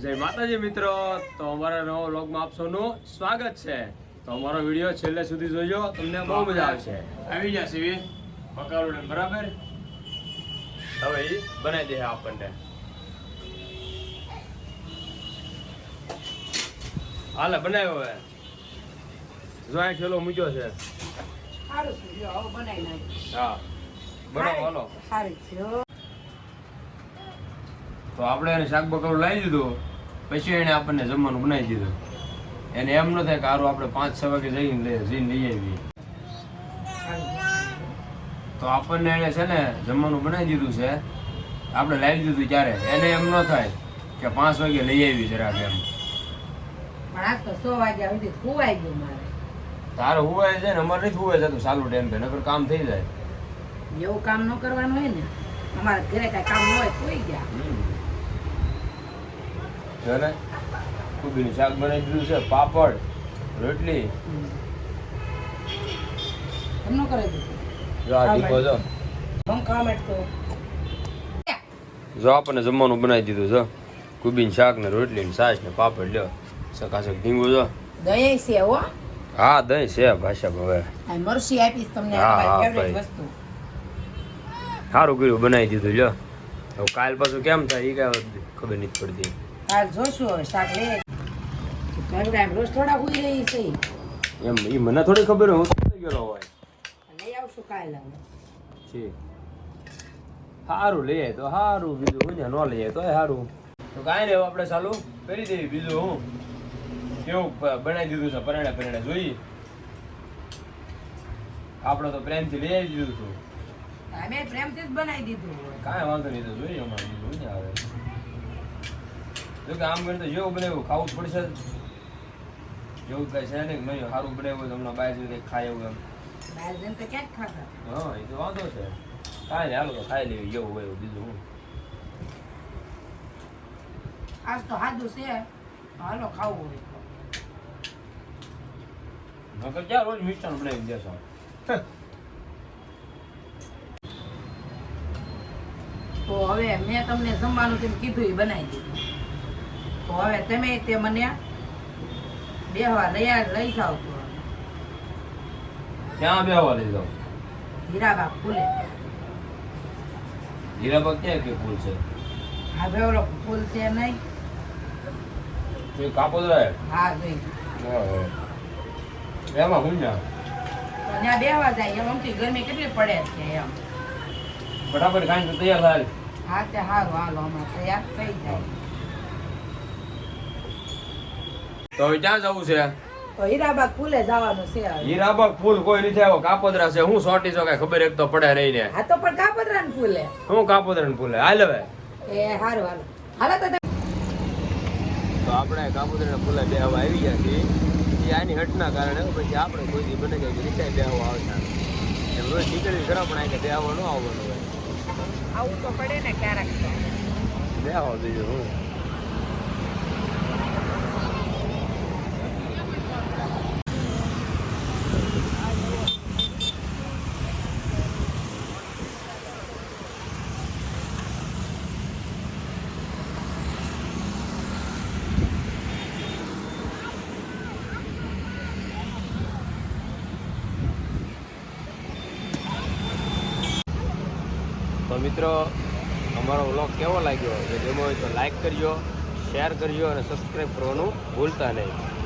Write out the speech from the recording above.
જય માતાજી મિત્રો. તો અમારા નવા વ્લોગમાં આપ સૌનું સ્વાગત છે. તો અમારો વીડિયો છેલ્લે સુધી જોજો તમને બહુ મજા આવશે. આવી જા સીવી પકાવડે બરાબર? હવે એ બનાવી દે આપણને. હાલે બનાવ્યો હવે. જો અહીં ઠેલો મૂક્યો છે. સારું છે જો હવે બનાવી નાખી હા બનાવો હાલો. સારું. તો આપણે એને શાક બકાલું લાવી દીધું પછી એને આપણને જમવાનું બનાવી દીધું. એને એમ ન થાય કે સારું આપણે પાંચ છ વાગે જઈને લઈએ જઈને લઈ આવીએ. તો આપણને એને છે ને જમવાનું બનાવી દીધું છે. આપણે લાવી દીધું ત્યારે. એને એમ ન થાય કે પાંચ વાગે લઈ આવી જરાક એમ. તારે હુવાય છે ને અમારે નથી હુવાય જતું સારું ટાઈમ પે નકર કામ થઈ જાય. એવું કામ ન કરવાનું હોય ને. અમારા ઘરે કઈ કામ ન હોય ખોઈ ગયા. જો ને કોબીનું શાક બનાવી દીધું છે પાપડ રોટલી. દીધું જો આ જો. જો આપણને જમવાનું બનાવી દીધું છે. કુબીન શાક ને રોટલી ને છાશ ને પાપડ લ્યો. સકાસક ઢીંગું જો. દહીં છે હો. હા દહીં છે ભાષા હવે. મરસી આપીશ તમને. વસ્તુ. સારું કર્યું બનાવી દીધું લ્યો. હવે કાલ પાછું કેમ થાય એ કાંઈ ખબર નથી પડતી. કાલ જોશું હવે શાક લે મારું રોજ થોડા હુઈ રહી છે. એમ એ મને થોડી ખબર હું થઈ ગયેલો હોય. લઈ આવશું કાલ છે સારું લઈ આવે તો સારું બીજું હું ન લઈ આવે તો સારું તો કાંઈ નહીં આપણે ચાલુ કરી દેવી બીજું હું. કેવું બનાવી દીધું છે પરણે પરણે જોઈ આપણે તો પ્રેમથી લઈ આવી દીધું હતું પ્રેમથી જ બનાવી દીધું કાંઈ વાંધો નહીં તો જોઈએ અમારે બીજું આવે. જો કે આમ કરીને તો જેવું બનાવ્યું ખાવું પડશે જ. જેવું કઈ છે નહીં નહીં સારું બનાવ્યું હમણાં બહાર જઈને કંઈક ખાય એવું એમ. હા એ તો વાંધો છે. કાંઈ નહીં હાલો તો ખાઈ લેવું જેવું હોય એવું બીજું હું આજ તો સાદું છે. હાલો ખાવું હોય. નકર ક્યાં રોજ મિષ્ટાન બનાવી દેશો તો હવે મેં તમને જમવાનું તેમ કીધું એ બનાવી દીધું. તો હવે તમે તે મને બેહવા લઈ લઈ જાઓ તો. ક્યાં બેહવા લઈ જાઓ? હીરાબા ફૂલે હીરાબા ક્યાં કે ફૂલ છે? હા ઓલો ફૂલ છે નહીં. કાપોદરા હા જોઈ. એમાં હું ના ત્યાં બેહવા જાય એમ અમથી ગરમી કેટલી પડે છે એમ. ફટાફટ ખાઈને તૈયાર થાય. હા તે સારું હાલો હમણાં તૈયાર થઈ જાય. તો હવે ક્યાં જવું છે? તો હીરાબાગ ફૂલે જવાનું છે હીરાબાગ ફૂલ કોઈ નથી આવ્યો. કાપોદરા છે. હું સોટી છો કાંઈ ખબર એક તો પડે રહીને. હા તો પણ કાપતરા ને ફૂલે. હું કાપોદરા ફૂલે. હાલ હવે. એ હારું હાલો હાલો તો તો આપણે કાપોદરા પુલે બેહવા આવી ગયા છીએ. એ આની હટના કારણે પછી આપણે કોઈ દી બને જાય રીતે બેહવા આવતા. એમ રોજ નીકળવી ખરા પણ આ કે બેહવા ન આવવાનું હોય. આવું તો પડે ને ક્યારેક તો. બેહવા બીજું હું. મિત્રો, અમારો વ્લોગ કેવો લાગ્યો? જો ગમ્યો હોય તો લાઈક કરજો શેર કરજો અને સબસ્ક્રાઈબ કરવાનું ભૂલતા નહીં.